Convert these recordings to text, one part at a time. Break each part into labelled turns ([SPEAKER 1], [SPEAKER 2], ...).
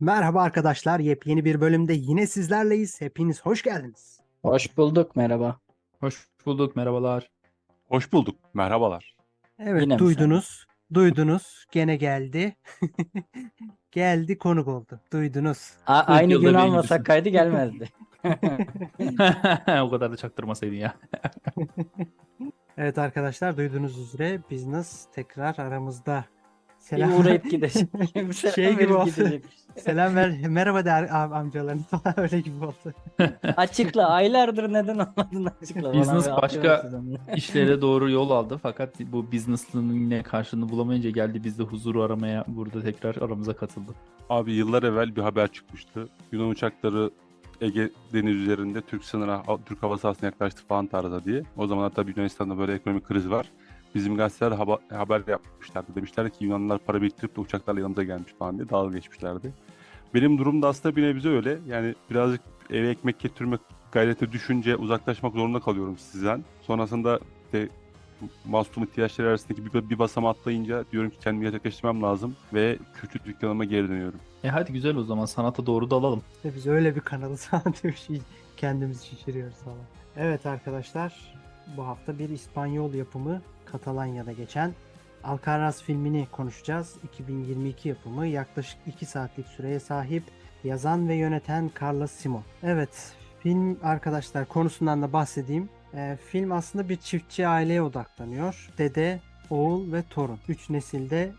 [SPEAKER 1] Merhaba arkadaşlar, yepyeni bir bölümde yine sizlerleyiz. Hepiniz hoş geldiniz.
[SPEAKER 2] Hoş bulduk, merhaba.
[SPEAKER 3] Hoş bulduk, merhabalar.
[SPEAKER 4] Hoş bulduk. Merhabalar.
[SPEAKER 1] Evet,
[SPEAKER 2] Yine mi
[SPEAKER 1] duydunuz, duydunuz, gene geldi. Geldi, konuk oldu. Duydunuz.
[SPEAKER 2] A- aynı
[SPEAKER 3] yılda
[SPEAKER 2] gün
[SPEAKER 3] bir
[SPEAKER 2] almasak kaydı gelmezdi.
[SPEAKER 3] o kadar da çaktırmasaydın ya.
[SPEAKER 1] Evet arkadaşlar, duyduğunuz üzere Business tekrar aramızda.
[SPEAKER 2] Bir
[SPEAKER 1] Selam,
[SPEAKER 2] uğrayıp gidecek. Bir
[SPEAKER 1] Şey gibi oldu.
[SPEAKER 2] gidecek.
[SPEAKER 1] selam ver, merhaba der am- amcalarınız falan öyle gibi oldu.
[SPEAKER 2] Açıkla, aylardır neden olmadığını açıkla.
[SPEAKER 3] Business başka-. İşlere doğru yol aldı fakat bu business'lının yine karşılığını bulamayınca geldi biz de huzuru aramaya burada tekrar aramıza katıldı.
[SPEAKER 4] Abi yıllar evvel bir haber çıkmıştı. Yunan uçakları Ege deniz üzerinde Türk sınırına, Türk hava sahasına yaklaştı falan tarzda diye. O zamanlar tabii Yunanistan'da böyle ekonomik kriz var. Bizim gazeteler haba- haber yapmışlardı. Demişler ki Yunanlılar para biriktirip de uçaklarla yanımıza gelmiş falan diye dalga geçmişlerdi. Benim durum da aslında bir nebze öyle. Yani birazcık eve ekmek getirmek gayreti düşünce uzaklaşmak zorunda kalıyorum sizden. Sonrasında işte masum ihtiyaçları arasındaki bir, bir basamağı atlayınca diyorum ki kendimi gerçekleştirmem lazım ve kültür dükkanıma geri dönüyorum.
[SPEAKER 3] E hadi güzel o zaman sanata doğru dalalım.
[SPEAKER 1] İşte biz öyle bir kanalız falan diye bir şey kendimizi şişiriyoruz falan. Evet arkadaşlar bu hafta bir İspanyol yapımı Katalanya'da geçen Alcaraz filmini konuşacağız. 2022 yapımı yaklaşık 2 saatlik süreye sahip yazan ve yöneten Carlos Simon. Evet film arkadaşlar konusundan da bahsedeyim. Ee, film aslında bir çiftçi aileye odaklanıyor. Dede, oğul ve torun. Üç nesilde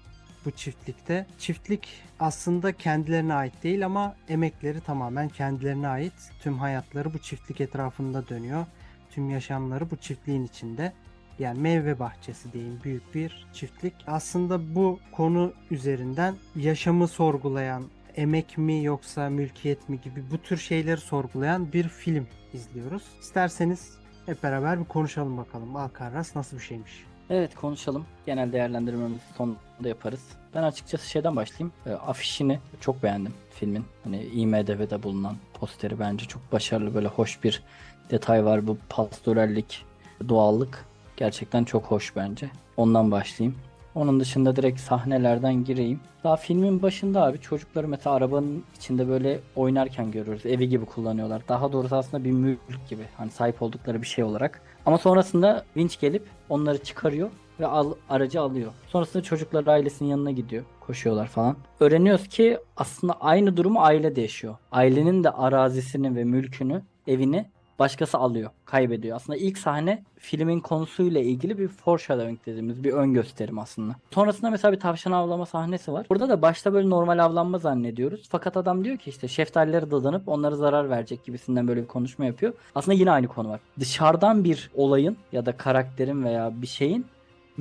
[SPEAKER 1] bu çiftlikte. Çiftlik aslında kendilerine ait değil ama emekleri tamamen kendilerine ait. Tüm hayatları bu çiftlik etrafında dönüyor. Tüm yaşamları bu çiftliğin içinde. Yani meyve bahçesi diyeyim büyük bir çiftlik. Aslında bu konu üzerinden yaşamı sorgulayan emek mi yoksa mülkiyet mi gibi bu tür şeyleri sorgulayan bir film izliyoruz. İsterseniz hep beraber bir konuşalım bakalım. Alcaraz nasıl bir şeymiş?
[SPEAKER 2] Evet konuşalım. Genel değerlendirmemizi sonunda yaparız. Ben açıkçası şeyden başlayayım. E, afişini çok beğendim filmin. Hani IMDb'de bulunan posteri bence çok başarılı böyle hoş bir detay var. Bu pastorellik, doğallık gerçekten çok hoş bence. Ondan başlayayım. Onun dışında direkt sahnelerden gireyim. Daha filmin başında abi çocukları mesela arabanın içinde böyle oynarken görüyoruz. Evi gibi kullanıyorlar. Daha doğrusu aslında bir mülk gibi. Hani sahip oldukları bir şey olarak. Ama sonrasında vinç gelip onları çıkarıyor ve al, aracı alıyor. Sonrasında çocuklar ailesinin yanına gidiyor. Koşuyorlar falan. Öğreniyoruz ki aslında aynı durumu aile de yaşıyor. Ailenin de arazisini ve mülkünü, evini başkası alıyor, kaybediyor. Aslında ilk sahne filmin konusuyla ilgili bir foreshadowing dediğimiz bir ön gösterim aslında. Sonrasında mesela bir tavşan avlama sahnesi var. Burada da başta böyle normal avlanma zannediyoruz. Fakat adam diyor ki işte şeftalileri dadanıp onlara zarar verecek gibisinden böyle bir konuşma yapıyor. Aslında yine aynı konu var. Dışarıdan bir olayın ya da karakterin veya bir şeyin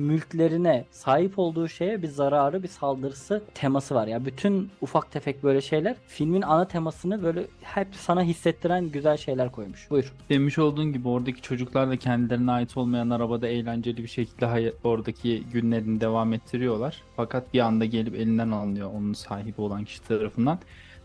[SPEAKER 2] mülklerine sahip olduğu şeye bir zararı, bir saldırısı teması var. Ya bütün ufak tefek böyle şeyler filmin ana temasını böyle hep sana hissettiren güzel şeyler koymuş. Buyur.
[SPEAKER 3] Demiş olduğun gibi oradaki çocuklar da kendilerine ait olmayan arabada eğlenceli bir şekilde oradaki günlerini devam ettiriyorlar. Fakat bir anda gelip elinden alınıyor onun sahibi olan kişi tarafından.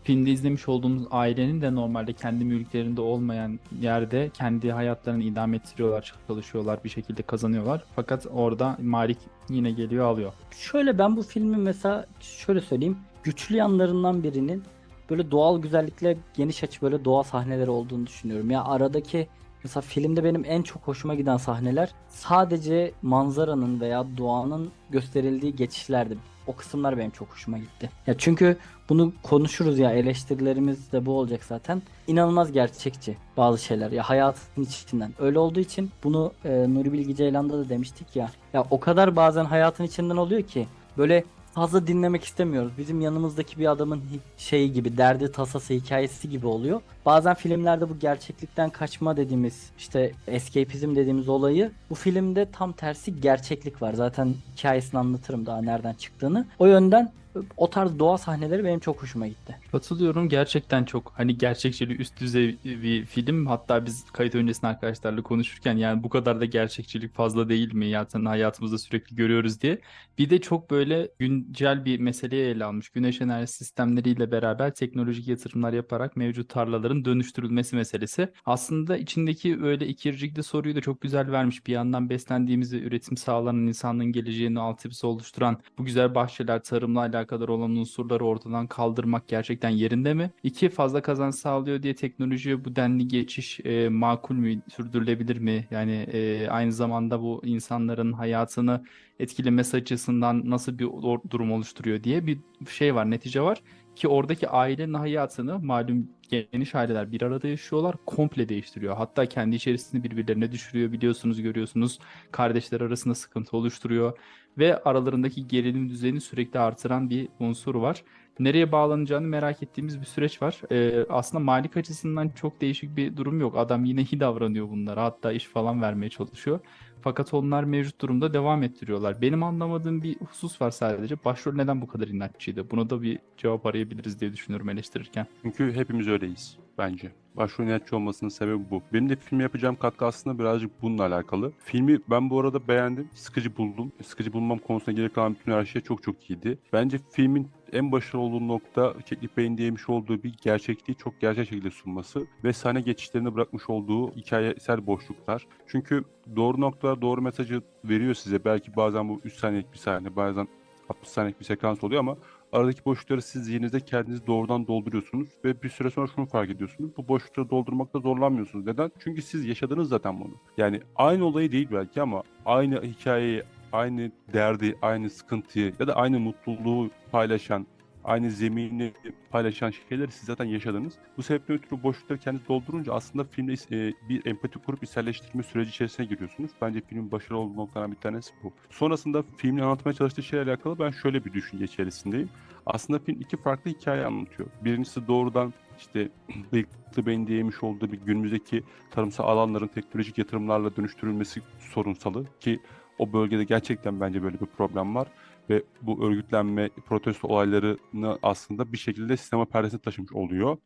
[SPEAKER 3] Filmde izlemiş olduğumuz ailenin de normalde kendi mülklerinde olmayan yerde kendi hayatlarını idame ettiriyorlar, çalışıyorlar, bir şekilde kazanıyorlar. Fakat orada Malik yine geliyor alıyor.
[SPEAKER 2] Şöyle ben bu filmin mesela şöyle söyleyeyim. Güçlü yanlarından birinin böyle doğal güzellikle geniş açı böyle doğa sahneleri olduğunu düşünüyorum. Ya aradaki mesela filmde benim en çok hoşuma giden sahneler sadece manzaranın veya doğanın gösterildiği geçişlerdi. O kısımlar benim çok hoşuma gitti. Ya çünkü bunu konuşuruz ya eleştirilerimiz de bu olacak zaten. İnanılmaz gerçekçi bazı şeyler ya hayatın içinden. Öyle olduğu için bunu e, Nuri Bilge Ceylan'da da demiştik ya. Ya o kadar bazen hayatın içinden oluyor ki böyle fazla dinlemek istemiyoruz. Bizim yanımızdaki bir adamın şeyi gibi, derdi tasası hikayesi gibi oluyor. Bazen filmlerde bu gerçeklikten kaçma dediğimiz, işte escapizm dediğimiz olayı bu filmde tam tersi gerçeklik var. Zaten hikayesini anlatırım daha nereden çıktığını. O yönden o tarz doğa sahneleri benim çok hoşuma gitti.
[SPEAKER 3] Katılıyorum. Gerçekten çok hani gerçekçiliği üst düzey bir film. Hatta biz kayıt öncesinde arkadaşlarla konuşurken yani bu kadar da gerçekçilik fazla değil mi? Zaten hayatımızda sürekli görüyoruz. diye. Bir de çok böyle güncel bir meseleye ele almış. Güneş enerji sistemleriyle beraber teknolojik yatırımlar yaparak mevcut tarlaların dönüştürülmesi meselesi. Aslında içindeki öyle ikircikli soruyu da çok güzel vermiş. Bir yandan beslendiğimiz ve üretim sağlanan insanlığın geleceğini altyapısı oluşturan bu güzel bahçeler tarımla alakalı kadar olan unsurları ortadan kaldırmak gerçekten yerinde mi? İki, fazla kazanç sağlıyor diye teknolojiye bu denli geçiş e, makul mü, sürdürülebilir mi? Yani e, aynı zamanda bu insanların hayatını etkilemesi açısından nasıl bir durum oluşturuyor diye bir şey var, netice var. Ki oradaki ailenin hayatını malum geniş aileler bir arada yaşıyorlar komple değiştiriyor. Hatta kendi içerisinde birbirlerine düşürüyor biliyorsunuz görüyorsunuz. Kardeşler arasında sıkıntı oluşturuyor ve aralarındaki gerilim düzeyini sürekli artıran bir unsur var. Nereye bağlanacağını merak ettiğimiz bir süreç var. Ee, aslında malik açısından çok değişik bir durum yok. Adam yine iyi davranıyor bunlara. Hatta iş falan vermeye çalışıyor. Fakat onlar mevcut durumda devam ettiriyorlar. Benim anlamadığım bir husus var sadece. Başrol neden bu kadar inatçıydı? Buna da bir cevap arayabiliriz diye düşünüyorum eleştirirken.
[SPEAKER 4] Çünkü hepimiz öyleyiz bence. Başrol inatçı olmasının sebebi bu. Benim de film yapacağım katkı aslında birazcık bununla alakalı. Filmi ben bu arada beğendim. Sıkıcı buldum. Sıkıcı bulmam konusunda gerek kalan bütün her şey çok çok iyiydi. Bence filmin en başarılı olduğu nokta Keklik Bey'in değmiş olduğu bir gerçekliği çok gerçek şekilde sunması ve sahne geçişlerine bırakmış olduğu hikayesel boşluklar. Çünkü doğru noktalar doğru mesajı veriyor size. Belki bazen bu 3 saniyelik bir sahne, bazen 60 saniyelik bir sekans oluyor ama aradaki boşlukları siz zihninizde kendiniz doğrudan dolduruyorsunuz ve bir süre sonra şunu fark ediyorsunuz. Bu boşlukları doldurmakta zorlanmıyorsunuz. Neden? Çünkü siz yaşadınız zaten bunu. Yani aynı olayı değil belki ama aynı hikayeyi, aynı derdi, aynı sıkıntıyı ya da aynı mutluluğu paylaşan, aynı zemini paylaşan şeyleri siz zaten yaşadınız. Bu sebeple ötürü boşlukları kendiniz doldurunca aslında filmde e, bir empati kurup içselleştirme süreci içerisine giriyorsunuz. Bence filmin başarılı olduğu noktalardan bir tanesi bu. Sonrasında filmin anlatmaya çalıştığı şeylerle alakalı ben şöyle bir düşünce içerisindeyim. Aslında film iki farklı hikaye anlatıyor. Birincisi doğrudan işte bıyıklı beyin diyemiş olduğu bir günümüzdeki tarımsal alanların teknolojik yatırımlarla dönüştürülmesi sorunsalı ki o bölgede gerçekten bence böyle bir problem var ve bu örgütlenme, protesto olaylarını aslında bir şekilde sistema perdesine taşımış oluyor.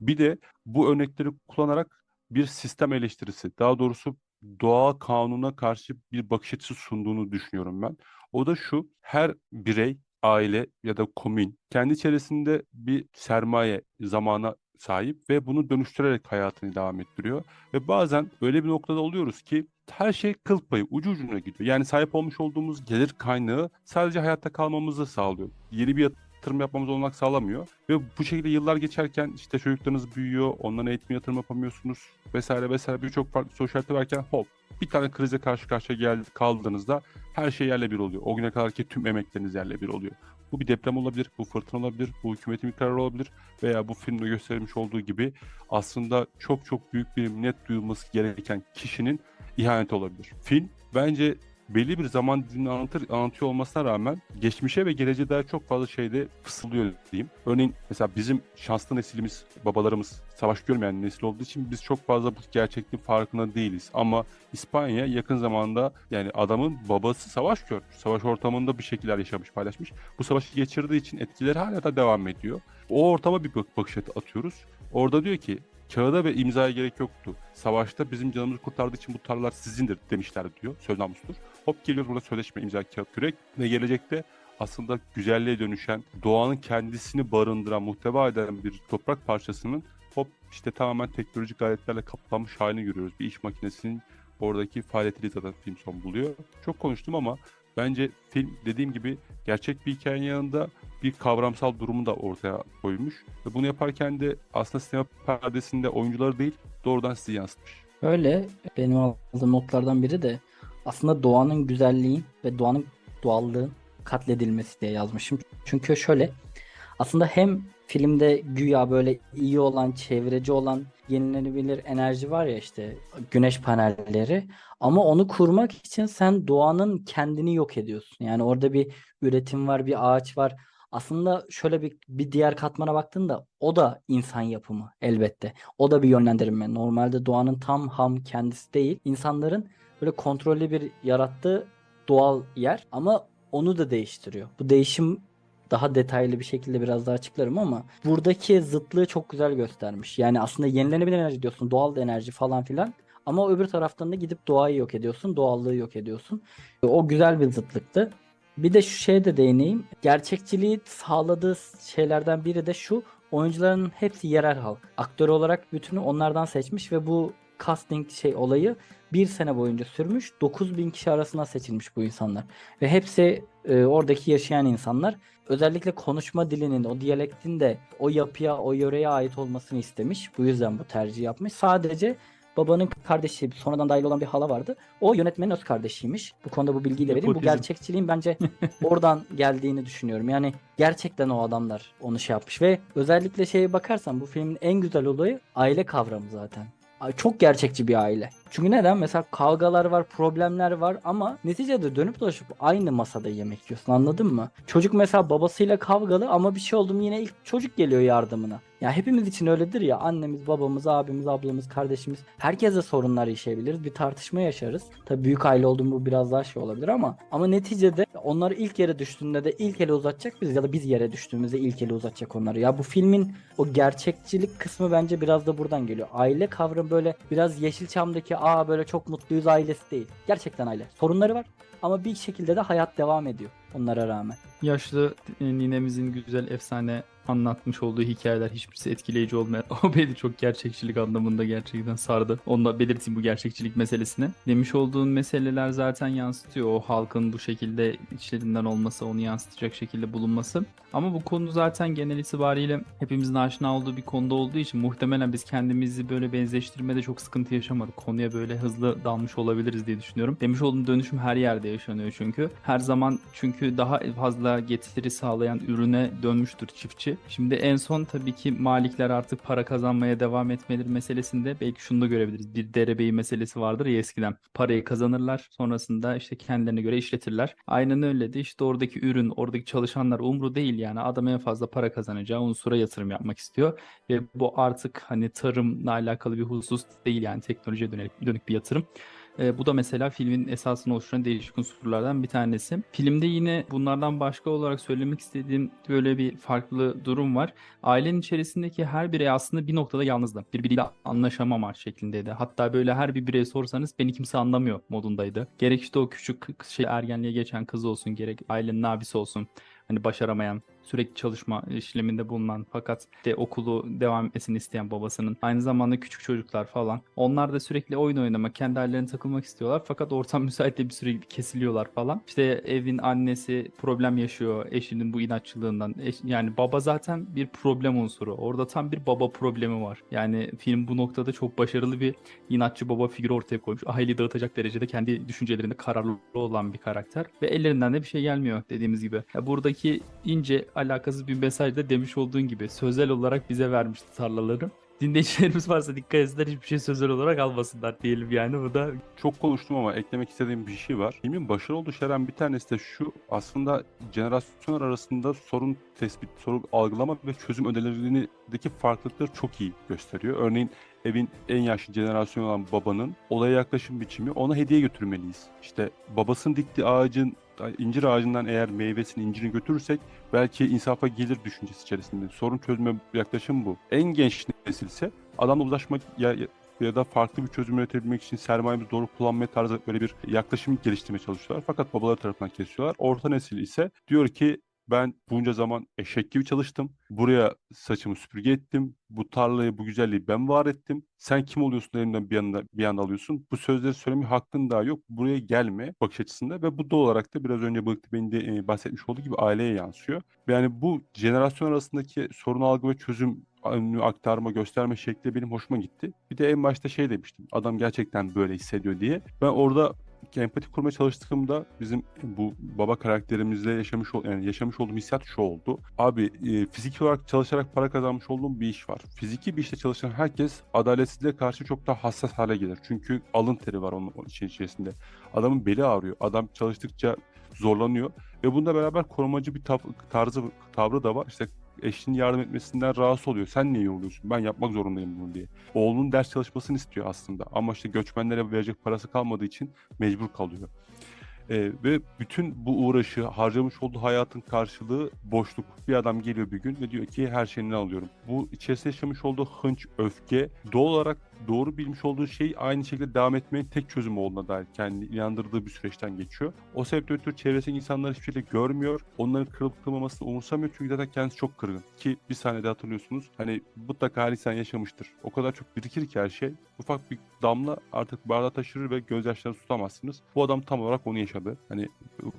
[SPEAKER 4] Bir de bu örnekleri kullanarak bir sistem eleştirisi, daha doğrusu doğa kanuna karşı bir bakış açısı sunduğunu düşünüyorum ben. O da şu, her birey, aile ya da komün kendi içerisinde bir sermaye, zamana sahip ve bunu dönüştürerek hayatını devam ettiriyor. Ve bazen öyle bir noktada oluyoruz ki her şey kıl payı, ucu ucuna gidiyor. Yani sahip olmuş olduğumuz gelir kaynağı sadece hayatta kalmamızı sağlıyor. Yeni bir yatırım yapmamız olanak sağlamıyor. Ve bu şekilde yıllar geçerken işte çocuklarınız büyüyor, onların eğitim yatırım yapamıyorsunuz vesaire vesaire birçok farklı sosyalite varken hop bir tane krize karşı karşıya geldi, kaldığınızda her şey yerle bir oluyor. O güne kadarki tüm emekleriniz yerle bir oluyor. Bu bir deprem olabilir, bu fırtına olabilir, bu hükümetin bir kararı olabilir veya bu filmde gösterilmiş olduğu gibi aslında çok çok büyük bir minnet duyulması gereken kişinin ihaneti olabilir. Film bence belli bir zaman dilimini anlatır, anlatıyor olmasına rağmen geçmişe ve geleceğe dair çok fazla şeyde fısıldıyor diyeyim. Örneğin mesela bizim şanslı neslimiz, babalarımız savaş görmeyen nesil olduğu için biz çok fazla bu gerçekliğin farkında değiliz. Ama İspanya yakın zamanda yani adamın babası savaş görmüş. Savaş ortamında bir şekilde yaşamış, paylaşmış. Bu savaşı geçirdiği için etkileri hala da devam ediyor. O ortama bir bak- bakış atıyoruz. Orada diyor ki kağıda ve imzaya gerek yoktu. Savaşta bizim canımızı kurtardığı için bu tarlalar sizindir demişler diyor. Söz namustur. Hop geliyoruz burada sözleşme imza kağıt kürek ve gelecekte aslında güzelliğe dönüşen, doğanın kendisini barındıran, muhteva eden bir toprak parçasının hop işte tamamen teknolojik aletlerle kaplanmış halini görüyoruz. Bir iş makinesinin oradaki faaliyetiyle zaten film son buluyor. Çok konuştum ama bence film dediğim gibi gerçek bir hikayenin yanında bir kavramsal durumu da ortaya koymuş. Ve bunu yaparken de aslında sinema perdesinde oyuncuları değil doğrudan sizi yansıtmış.
[SPEAKER 2] Öyle benim aldığım notlardan biri de aslında doğanın güzelliğin ve doğanın doğallığın katledilmesi diye yazmışım. Çünkü şöyle aslında hem filmde güya böyle iyi olan, çevreci olan yenilenebilir enerji var ya işte güneş panelleri ama onu kurmak için sen doğanın kendini yok ediyorsun. Yani orada bir üretim var, bir ağaç var. Aslında şöyle bir, bir diğer katmana baktığında o da insan yapımı elbette. O da bir yönlendirme. Normalde doğanın tam ham kendisi değil. İnsanların böyle kontrollü bir yarattığı doğal yer ama onu da değiştiriyor. Bu değişim daha detaylı bir şekilde biraz daha açıklarım ama buradaki zıtlığı çok güzel göstermiş. Yani aslında yenilenebilir enerji diyorsun, doğal enerji falan filan. Ama öbür taraftan da gidip doğayı yok ediyorsun, doğallığı yok ediyorsun. O güzel bir zıtlıktı. Bir de şu şeye de değineyim. Gerçekçiliği sağladığı şeylerden biri de şu. Oyuncuların hepsi yerel halk. Aktör olarak bütünü onlardan seçmiş ve bu casting şey olayı bir sene boyunca sürmüş. 9000 kişi arasından seçilmiş bu insanlar. Ve hepsi e, oradaki yaşayan insanlar. Özellikle konuşma dilinin, o diyalektin de o yapıya, o yöreye ait olmasını istemiş. Bu yüzden bu tercih yapmış. Sadece babanın kardeşi, sonradan dahil olan bir hala vardı. O yönetmenin öz kardeşiymiş. Bu konuda bu bilgiyi de vereyim. Bu gerçekçiliğin bence oradan geldiğini düşünüyorum. Yani gerçekten o adamlar onu şey yapmış ve özellikle şeye bakarsan bu filmin en güzel olayı aile kavramı zaten. Çok gerçekçi bir aile. Çünkü neden? Mesela kavgalar var, problemler var ama neticede dönüp dolaşıp aynı masada yemek yiyorsun anladın mı? Çocuk mesela babasıyla kavgalı ama bir şey oldu mu yine ilk çocuk geliyor yardımına. Ya hepimiz için öyledir ya annemiz, babamız, abimiz, ablamız, kardeşimiz herkesle sorunlar yaşayabiliriz. Bir tartışma yaşarız. Tabii büyük aile olduğum bu biraz daha şey olabilir ama ama neticede onlar ilk yere düştüğünde de ilk ele uzatacak biz ya da biz yere düştüğümüzde ilk ele uzatacak onları. Ya bu filmin o gerçekçilik kısmı bence biraz da buradan geliyor. Aile kavramı böyle biraz Yeşilçam'daki aa böyle çok mutluyuz ailesi değil. Gerçekten aile. Sorunları var ama bir şekilde de hayat devam ediyor onlara rağmen.
[SPEAKER 3] Yaşlı e, ninemizin güzel efsane anlatmış olduğu hikayeler hiçbirisi etkileyici olmayan o beni çok gerçekçilik anlamında gerçekten sardı. Onu da belirteyim bu gerçekçilik meselesini. Demiş olduğun meseleler zaten yansıtıyor. O halkın bu şekilde içlerinden olması, onu yansıtacak şekilde bulunması. Ama bu konu zaten genel itibariyle hepimizin aşina olduğu bir konuda olduğu için muhtemelen biz kendimizi böyle benzeştirmede çok sıkıntı yaşamadık. Konuya böyle hızlı dalmış olabiliriz diye düşünüyorum. Demiş olduğum dönüşüm her yerde yaşanıyor çünkü. Her zaman çünkü daha fazla getiri sağlayan ürüne dönmüştür çiftçi. Şimdi en son tabii ki malikler artık para kazanmaya devam etmeleri meselesinde belki şunu da görebiliriz. Bir derebeyi meselesi vardır ya eskiden. Parayı kazanırlar sonrasında işte kendilerine göre işletirler. Aynen öyle de işte oradaki ürün, oradaki çalışanlar umru değil yani. Adam en fazla para kazanacağı unsura yatırım yapmak istiyor. Ve bu artık hani tarımla alakalı bir husus değil yani teknolojiye dönük, dönük bir yatırım. E, bu da mesela filmin esasını oluşturan değişik unsurlardan bir tanesi. Filmde yine bunlardan başka olarak söylemek istediğim böyle bir farklı durum var. Ailenin içerisindeki her birey aslında bir noktada yalnızdı. Birbiriyle anlaşamama şeklindeydi. Hatta böyle her bir bireye sorsanız beni kimse anlamıyor modundaydı. Gerek işte o küçük şey ergenliğe geçen kız olsun, gerek ailenin abisi olsun. Hani başaramayan, sürekli çalışma işleminde bulunan fakat de okulu devam etmesini isteyen babasının aynı zamanda küçük çocuklar falan. Onlar da sürekli oyun oynamak, kendi hallerine takılmak istiyorlar fakat ortam müsait bir süre kesiliyorlar falan. İşte evin annesi problem yaşıyor eşinin bu inatçılığından. Eş- yani baba zaten bir problem unsuru. Orada tam bir baba problemi var. Yani film bu noktada çok başarılı bir inatçı baba figürü ortaya koymuş. Aileyi dağıtacak derecede kendi düşüncelerinde kararlı olan bir karakter. Ve ellerinden de bir şey gelmiyor dediğimiz gibi. Ya buradaki ince alakasız bir mesaj da demiş olduğun gibi sözel olarak bize vermişti tarlaları. Dinleyicilerimiz varsa dikkat etsinler hiçbir şey sözel olarak almasınlar diyelim yani bu da
[SPEAKER 4] Çok konuştum ama eklemek istediğim bir şey var. Filmin başarılı olduğu şeylerden bir tanesi de şu. Aslında jenerasyonlar arasında sorun tespit, sorun algılama ve çözüm önerilerindeki farklılıkları çok iyi gösteriyor. Örneğin evin en yaşlı jenerasyonu olan babanın olaya yaklaşım biçimi ona hediye götürmeliyiz. İşte babasının diktiği ağacın incir ağacından eğer meyvesini, incirini götürürsek belki insafa gelir düşüncesi içerisinde. Sorun çözme yaklaşım bu. En genç nesil ise adamla uzlaşmak ya, ya da farklı bir çözüm üretebilmek için sermayemizi doğru kullanmaya tarzı böyle bir yaklaşım geliştirmeye çalışıyorlar. Fakat babaları tarafından kesiyorlar. Orta nesil ise diyor ki ben bunca zaman eşek gibi çalıştım. Buraya saçımı süpürge ettim. Bu tarlayı, bu güzelliği ben var ettim. Sen kim oluyorsun elimden bir anda, bir anda alıyorsun. Bu sözleri söyleme hakkın daha yok. Buraya gelme bakış açısında ve bu da olarak da biraz önce Bıktı Bey'in de e, bahsetmiş olduğu gibi aileye yansıyor. Yani bu jenerasyon arasındaki sorun algı ve çözüm aktarma, gösterme şekli benim hoşuma gitti. Bir de en başta şey demiştim. Adam gerçekten böyle hissediyor diye. Ben orada empati kurmaya çalıştığımda bizim bu baba karakterimizle yaşamış ol yani yaşamış olduğum hissiyat şu oldu. Abi e, fiziki olarak çalışarak para kazanmış olduğum bir iş var. Fiziki bir işte çalışan herkes adaletsizliğe karşı çok daha hassas hale gelir. Çünkü alın teri var onun, için içerisinde. Adamın beli ağrıyor. Adam çalıştıkça zorlanıyor ve bununla beraber korumacı bir tarzı tavrı da var. İşte eşinin yardım etmesinden rahatsız oluyor. Sen niye yoruluyorsun? Ben yapmak zorundayım bunu diye. Oğlunun ders çalışmasını istiyor aslında. Ama işte göçmenlere verecek parası kalmadığı için mecbur kalıyor. Ee, ve bütün bu uğraşı, harcamış olduğu hayatın karşılığı boşluk. Bir adam geliyor bir gün ve diyor ki her şeyini alıyorum. Bu içerisinde yaşamış olduğu hınç, öfke doğal olarak doğru bilmiş olduğu şey aynı şekilde devam etmenin tek çözümü olduğuna dair kendi inandırdığı bir süreçten geçiyor. O sebeple ötürü çevresindeki insanlar hiçbir şekilde görmüyor. Onların kırılıp kırılmamasını umursamıyor çünkü zaten kendisi çok kırgın. Ki bir sahnede hatırlıyorsunuz hani mutlaka her insan yaşamıştır. O kadar çok birikir ki her şey. Ufak bir damla artık bardağı taşırır ve gözyaşlarını tutamazsınız. Bu adam tam olarak onu yaşadı. Hani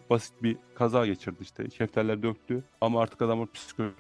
[SPEAKER 4] basit bir kaza geçirdi işte. Şeftaller döktü ama artık adam psikolojik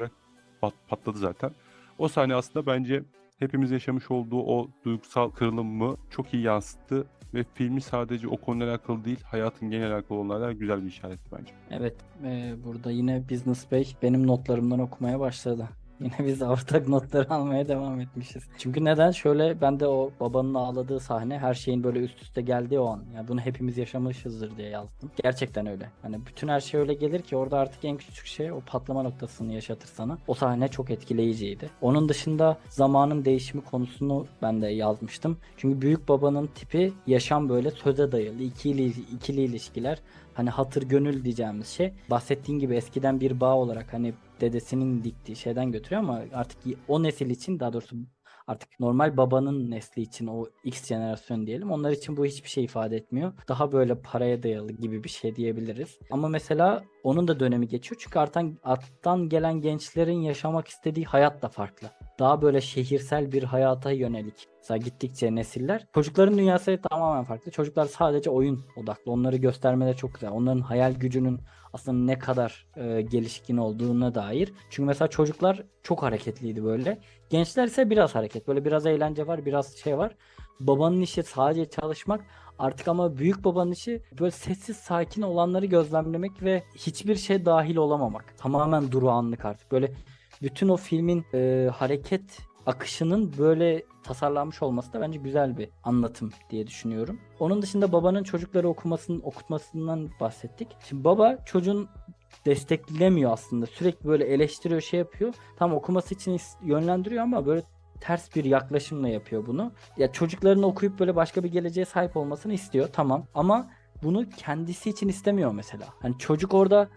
[SPEAKER 4] pat- patladı zaten. O sahne aslında bence hepimiz yaşamış olduğu o duygusal kırılımı çok iyi yansıttı ve filmi sadece o konuyla alakalı değil, hayatın genel alakalı olanlarla güzel bir işaretti bence.
[SPEAKER 2] Evet, e, burada yine Business Bey benim notlarımdan okumaya başladı. Yine biz ortak notları almaya devam etmişiz. Çünkü neden? Şöyle ben de o babanın ağladığı sahne her şeyin böyle üst üste geldiği o an. Yani bunu hepimiz yaşamışızdır diye yazdım. Gerçekten öyle. Hani bütün her şey öyle gelir ki orada artık en küçük şey o patlama noktasını yaşatır sana. O sahne çok etkileyiciydi. Onun dışında zamanın değişimi konusunu ben de yazmıştım. Çünkü büyük babanın tipi yaşam böyle söze dayalı. ikili, ikili ilişkiler. Hani hatır gönül diyeceğimiz şey. Bahsettiğin gibi eskiden bir bağ olarak hani dedesinin diktiği şeyden götürüyor ama artık o nesil için daha doğrusu artık normal babanın nesli için o X jenerasyon diyelim onlar için bu hiçbir şey ifade etmiyor. Daha böyle paraya dayalı gibi bir şey diyebiliriz. Ama mesela onun da dönemi geçiyor çünkü artan alttan gelen gençlerin yaşamak istediği hayat da farklı. Daha böyle şehirsel bir hayata yönelik. Mesela gittikçe nesiller çocukların dünyası tamamen farklı. Çocuklar sadece oyun odaklı. Onları göstermeleri çok güzel. Onların hayal gücünün aslında ne kadar e, gelişkin olduğuna dair. Çünkü mesela çocuklar çok hareketliydi böyle. Gençler ise biraz hareket. Böyle biraz eğlence var, biraz şey var. Babanın işi sadece çalışmak. Artık ama büyük babanın işi böyle sessiz sakin olanları gözlemlemek ve hiçbir şey dahil olamamak. Tamamen duru anlık artık. Böyle bütün o filmin e, hareket akışının böyle tasarlanmış olması da bence güzel bir anlatım diye düşünüyorum. Onun dışında babanın çocukları okumasının okutmasından bahsettik. Şimdi baba çocuğun desteklemiyor aslında. Sürekli böyle eleştiriyor, şey yapıyor. Tam okuması için yönlendiriyor ama böyle ters bir yaklaşımla yapıyor bunu. Ya çocukların okuyup böyle başka bir geleceğe sahip olmasını istiyor. Tamam ama bunu kendisi için istemiyor mesela. Hani çocuk orada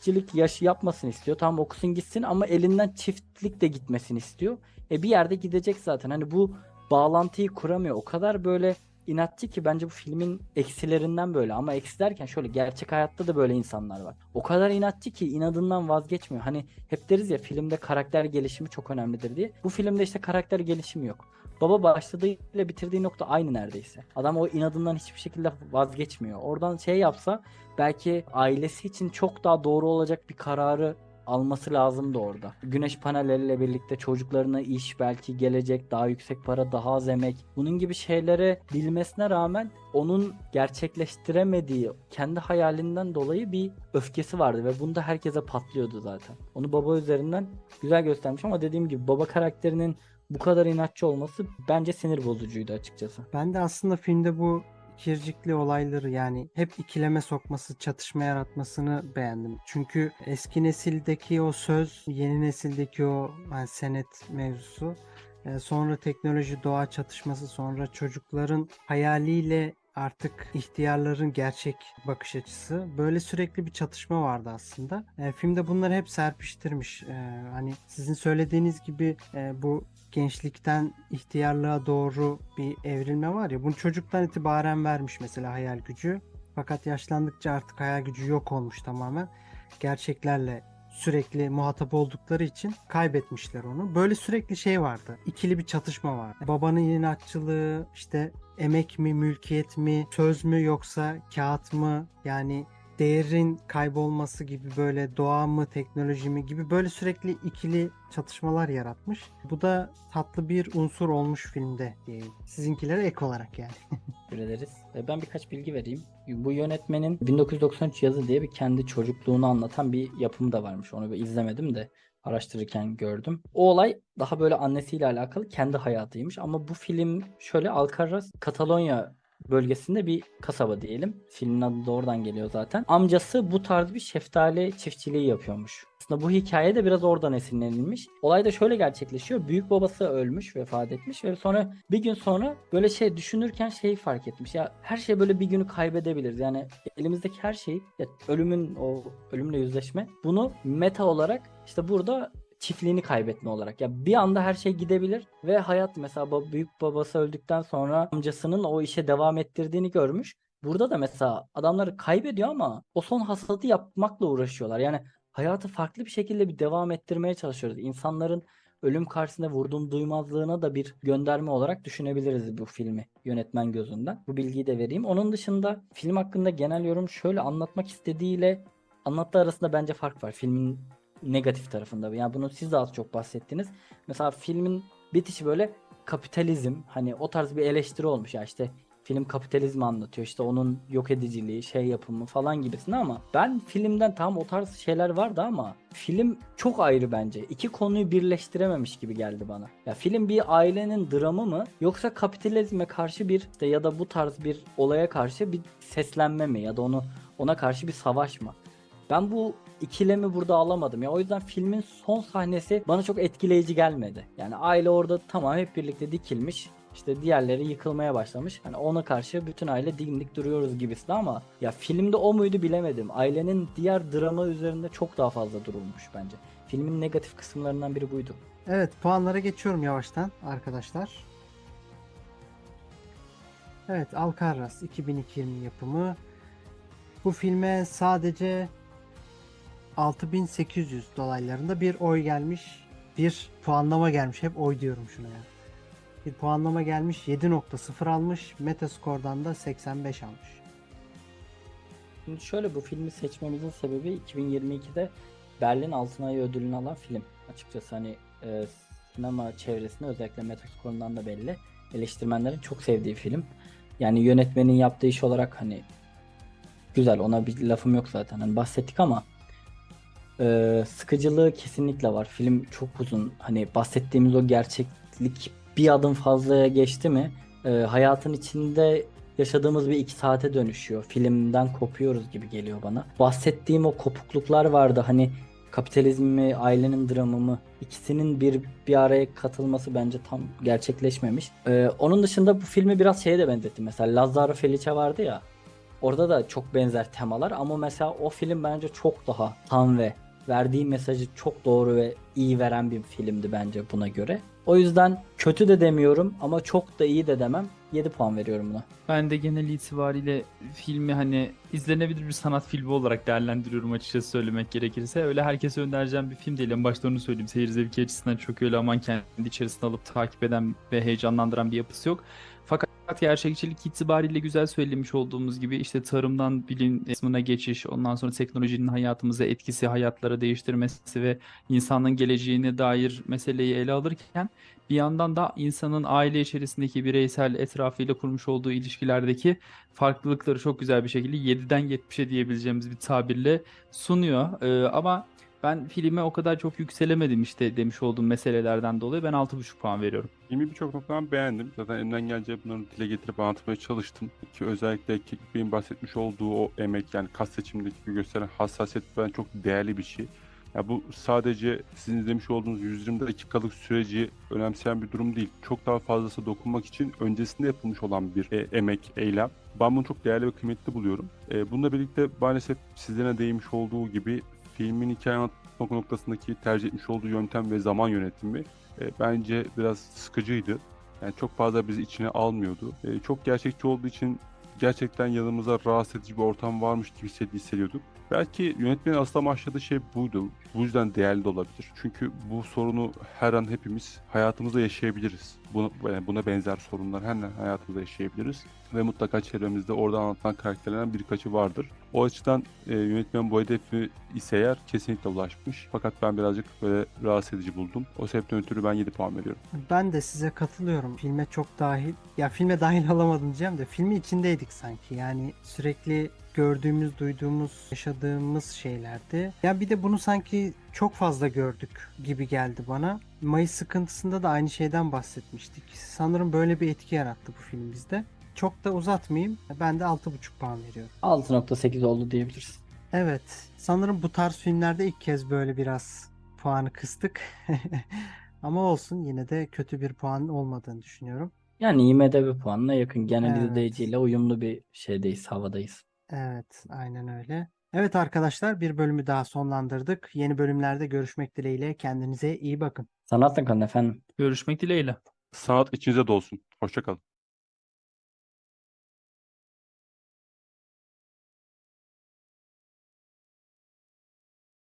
[SPEAKER 2] çiftçilik yaşı yapmasını istiyor. Tamam okusun gitsin ama elinden çiftlik de gitmesini istiyor. E bir yerde gidecek zaten. Hani bu bağlantıyı kuramıyor. O kadar böyle inatçı ki bence bu filmin eksilerinden böyle ama eksi derken şöyle gerçek hayatta da böyle insanlar var. O kadar inatçı ki inadından vazgeçmiyor. Hani hep deriz ya filmde karakter gelişimi çok önemlidir diye. Bu filmde işte karakter gelişimi yok. Baba başladığıyla bitirdiği nokta aynı neredeyse. Adam o inadından hiçbir şekilde vazgeçmiyor. Oradan şey yapsa belki ailesi için çok daha doğru olacak bir kararı alması lazımdı orada. Güneş panelleriyle birlikte çocuklarına iş, belki gelecek, daha yüksek para, daha az emek. Bunun gibi şeylere bilmesine rağmen onun gerçekleştiremediği kendi hayalinden dolayı bir öfkesi vardı ve bunda herkese patlıyordu zaten. Onu baba üzerinden güzel göstermiş ama dediğim gibi baba karakterinin bu kadar inatçı olması bence sinir bozucuydu açıkçası.
[SPEAKER 1] Ben de aslında filmde bu ikircikli olayları yani hep ikileme sokması, çatışma yaratmasını beğendim. Çünkü eski nesildeki o söz, yeni nesildeki o yani senet mevzusu, e, sonra teknoloji doğa çatışması, sonra çocukların hayaliyle artık ihtiyarların gerçek bakış açısı. Böyle sürekli bir çatışma vardı aslında. E, filmde bunları hep serpiştirmiş. E, hani sizin söylediğiniz gibi e, bu gençlikten ihtiyarlığa doğru bir evrilme var ya bunu çocuktan itibaren vermiş mesela hayal gücü. Fakat yaşlandıkça artık hayal gücü yok olmuş tamamen. Gerçeklerle sürekli muhatap oldukları için kaybetmişler onu. Böyle sürekli şey vardı. İkili bir çatışma vardı. Babanın inatçılığı, işte emek mi, mülkiyet mi, söz mü yoksa kağıt mı? Yani değerin kaybolması gibi böyle doğa mı teknoloji mi gibi böyle sürekli ikili çatışmalar yaratmış. Bu da tatlı bir unsur olmuş filmde diyeyim. Sizinkilere ek olarak yani.
[SPEAKER 2] Teşekkür ederiz. E, Ben birkaç bilgi vereyim. Bu yönetmenin 1993 yazı diye bir kendi çocukluğunu anlatan bir yapımı da varmış. Onu bir izlemedim de araştırırken gördüm. O olay daha böyle annesiyle alakalı kendi hayatıymış ama bu film şöyle Alcaraz Katalonya bölgesinde bir kasaba diyelim. Filmin adı da oradan geliyor zaten. Amcası bu tarz bir şeftali çiftçiliği yapıyormuş. Aslında bu hikaye de biraz oradan esinlenilmiş. Olay da şöyle gerçekleşiyor. Büyük babası ölmüş, vefat etmiş ve sonra bir gün sonra böyle şey düşünürken şeyi fark etmiş. Ya her şey böyle bir günü kaybedebiliriz. Yani elimizdeki her şey ya ölümün o ölümle yüzleşme bunu meta olarak işte burada çiftliğini kaybetme olarak. Ya bir anda her şey gidebilir ve hayat mesela büyük babası öldükten sonra amcasının o işe devam ettirdiğini görmüş. Burada da mesela adamları kaybediyor ama o son hasadı yapmakla uğraşıyorlar. Yani hayatı farklı bir şekilde bir devam ettirmeye çalışıyoruz. İnsanların ölüm karşısında vurduğum duymazlığına da bir gönderme olarak düşünebiliriz bu filmi yönetmen gözünden. Bu bilgiyi de vereyim. Onun dışında film hakkında genel yorum şöyle anlatmak istediğiyle anlattığı arasında bence fark var. Filmin negatif tarafında. Yani bunu siz de az çok bahsettiniz. Mesela filmin bitişi böyle kapitalizm hani o tarz bir eleştiri olmuş ya işte film kapitalizmi anlatıyor işte onun yok ediciliği şey yapımı falan gibisine ama ben filmden tam o tarz şeyler vardı ama film çok ayrı bence. İki konuyu birleştirememiş gibi geldi bana. Ya film bir ailenin dramı mı yoksa kapitalizme karşı bir işte ya da bu tarz bir olaya karşı bir seslenme mi ya da onu ona karşı bir savaş mı? Ben bu ikilemi burada alamadım. Ya o yüzden filmin son sahnesi bana çok etkileyici gelmedi. Yani aile orada tamam hep birlikte dikilmiş. İşte diğerleri yıkılmaya başlamış. Hani ona karşı bütün aile dimdik duruyoruz gibisi ama ya filmde o muydu bilemedim. Ailenin diğer drama üzerinde çok daha fazla durulmuş bence. Filmin negatif kısımlarından biri buydu.
[SPEAKER 1] Evet puanlara geçiyorum yavaştan arkadaşlar. Evet Alcarraz 2002 yapımı. Bu filme sadece 6800 dolaylarında bir oy gelmiş. Bir puanlama gelmiş. Hep oy diyorum şuna ya. Bir puanlama gelmiş. 7.0 almış. Metascore'dan da 85 almış.
[SPEAKER 2] Şimdi şöyle bu filmi seçmemizin sebebi 2022'de Berlin Altın Ayı ödülünü alan film. Açıkçası hani e, sinema çevresinde özellikle Metascore'dan da belli. Eleştirmenlerin çok sevdiği film. Yani yönetmenin yaptığı iş olarak hani güzel ona bir lafım yok zaten. Hani bahsettik ama e, sıkıcılığı kesinlikle var. Film çok uzun. Hani bahsettiğimiz o gerçeklik bir adım fazlaya geçti mi e, hayatın içinde yaşadığımız bir iki saate dönüşüyor. Filmden kopuyoruz gibi geliyor bana. Bahsettiğim o kopukluklar vardı. Hani kapitalizm mi, ailenin dramı mı? İkisinin bir bir araya katılması bence tam gerçekleşmemiş. Ee, onun dışında bu filmi biraz şeye de benzettim. Mesela Lazzaro Felice vardı ya. Orada da çok benzer temalar ama mesela o film bence çok daha tam ve verdiği mesajı çok doğru ve iyi veren bir filmdi bence buna göre. O yüzden kötü de demiyorum ama çok da iyi de demem. 7 puan veriyorum buna.
[SPEAKER 3] Ben de genel itibariyle filmi hani izlenebilir bir sanat filmi olarak değerlendiriyorum açıkçası söylemek gerekirse. Öyle herkese önereceğim bir film değil. En başta onu söyleyeyim. Seyir zevki açısından çok öyle aman kendi içerisine alıp takip eden ve heyecanlandıran bir yapısı yok. Fakat gerçekçilik itibariyle güzel söylemiş olduğumuz gibi işte tarımdan bilim kısmına geçiş, ondan sonra teknolojinin hayatımıza etkisi, hayatları değiştirmesi ve insanın geleceğine dair meseleyi ele alırken bir yandan da insanın aile içerisindeki bireysel etrafıyla kurmuş olduğu ilişkilerdeki farklılıkları çok güzel bir şekilde 7'den 70'e diyebileceğimiz bir tabirle sunuyor. Ee, ama ben filme o kadar çok yükselemedim işte demiş olduğum meselelerden dolayı ben 6,5 puan veriyorum.
[SPEAKER 4] Filmi birçok noktadan beğendim. Zaten elimden gelince bunları dile getirip anlatmaya çalıştım. Ki özellikle Kek Bey'in bahsetmiş olduğu o emek yani kas seçimindeki gösteren hassasiyet ben çok değerli bir şey. Ya bu sadece sizin izlemiş olduğunuz 120 dakikalık süreci önemseyen bir durum değil. Çok daha fazlası dokunmak için öncesinde yapılmış olan bir e, emek, eylem. Ben bunu çok değerli ve kıymetli buluyorum. E, bununla birlikte maalesef sizlere değinmiş olduğu gibi filmin hikaye anlatma noktasındaki tercih etmiş olduğu yöntem ve zaman yönetimi e, bence biraz sıkıcıydı. Yani çok fazla bizi içine almıyordu. E, çok gerçekçi olduğu için gerçekten yanımıza rahatsız edici bir ortam varmış gibi hissed- hissediyorduk. Belki yönetmenin asıl amaçladığı şey buydu. Bu yüzden değerli de olabilir. Çünkü bu sorunu her an hepimiz hayatımızda yaşayabiliriz. Buna, yani buna benzer sorunlar her an hayatımızda yaşayabiliriz. Ve mutlaka çevremizde orada anlatılan karakterlerden birkaçı vardır. O açıdan e, yönetmen bu hedefi ise eğer kesinlikle ulaşmış. Fakat ben birazcık böyle rahatsız edici buldum. O sebepten ötürü ben 7 puan veriyorum.
[SPEAKER 1] Ben de size katılıyorum. Filme çok dahil, ya filme dahil olamadım diyeceğim de filmin içindeydik sanki. Yani sürekli gördüğümüz, duyduğumuz, yaşadığımız şeylerdi. Ya bir de bunu sanki çok fazla gördük gibi geldi bana. Mayıs sıkıntısında da aynı şeyden bahsetmiştik. Sanırım böyle bir etki yarattı bu film bizde. Çok da uzatmayayım. Ben de 6.5 puan veriyorum.
[SPEAKER 2] 6.8 oldu diyebiliriz.
[SPEAKER 1] Evet. Sanırım bu tarz filmlerde ilk kez böyle biraz puanı kıstık. Ama olsun yine de kötü bir puan olmadığını düşünüyorum.
[SPEAKER 2] Yani IMDb puanına yakın. Genel
[SPEAKER 1] Evet.
[SPEAKER 2] izleyiciyle uyumlu bir şeydeyiz, havadayız.
[SPEAKER 1] Evet, aynen öyle. Evet arkadaşlar bir bölümü daha sonlandırdık. Yeni bölümlerde görüşmek dileğiyle kendinize iyi bakın.
[SPEAKER 2] Sanatla kalın efendim.
[SPEAKER 3] Görüşmek dileğiyle.
[SPEAKER 4] Sanat içinize dolsun. Hoşça kalın.